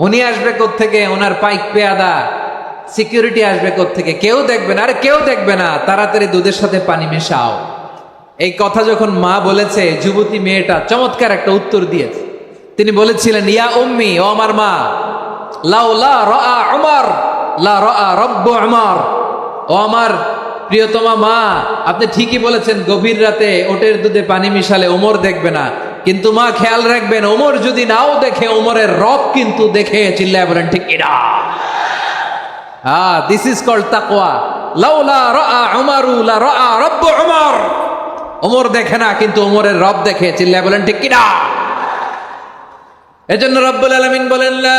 উনি আসবে থেকে ওনার পাইক পেয়াদা। সিকিউরিটি আসবে থেকে কেউ দেখবে না। আরে কেউ দেখবে না। তাড়াতাড়ি দুধের সাথে পানি মেশাও। এই কথা যখন মা বলেছে, যুবতী মেয়েটা চমৎকার একটা উত্তর দিয়েছে। তিনি বলেছিলেন, ইয়া উম্মি, ও আমার মা, লাউ লা রা উমর, লা রা রব্ব উমর। ও আমার প্রিয়তমা মা, আপনি ঠিকই বলেছেন, গভীর রাতে ওটের দুধে পানি মিশালে ওমর দেখবে না। কিন্তু মা খেয়াল রাখবেন, ওমর যদি নাও দেখে, ওমরের রব কিন্তু দেখে চিল্লায় বলেন, ঠিক এরা হ্যাঁ দিস ইজ কল তাকোয়া লাউলা রাআ উমারু, লা রাআ রব্ব উমর। ওমর দেখে না, কিন্তু ওমরের রব দেখে চিল্লায় বলেন, ঠিক কিনা এজন্য রব্বুল আলামিন বলেন, লা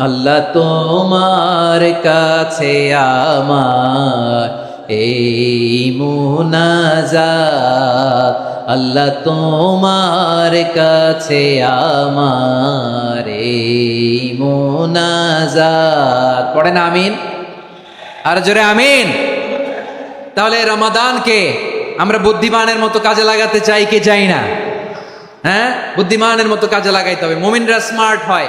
আল্লাহ তোমার কাছে আমার এই মুনাজাত। আল্লাহ তোমার কাছে আমার এই মুনাজাত। পড়েন আমিন? আর জোরে আমিন? তাহলে রমাদানকে আমরা বুদ্ধিমানের মতো কাজে লাগাতে চাই কি চাই না? হ্যাঁ? বুদ্ধিমানের মতো কাজে লাগাইতে হবে। মোমিনরা স্মার্ট হয়।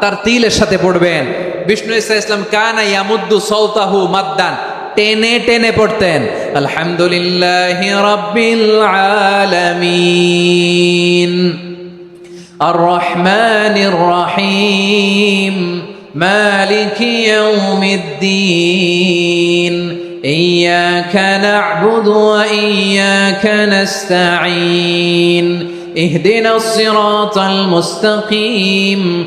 তার তিলের সাথে পড়বেন বিষ্ণু ইসা ইসলাম কানা ইয়ামুদ্দু সৌতাহু মাদ্দান টেনে টেনে পড়তেন আলহামদুলিল্লাহ রাব্বিল আলামিন الرحمن الرحيم مالك يوم الدين إياك نعبد وإياك نستعين اهدنا الصراط المستقيم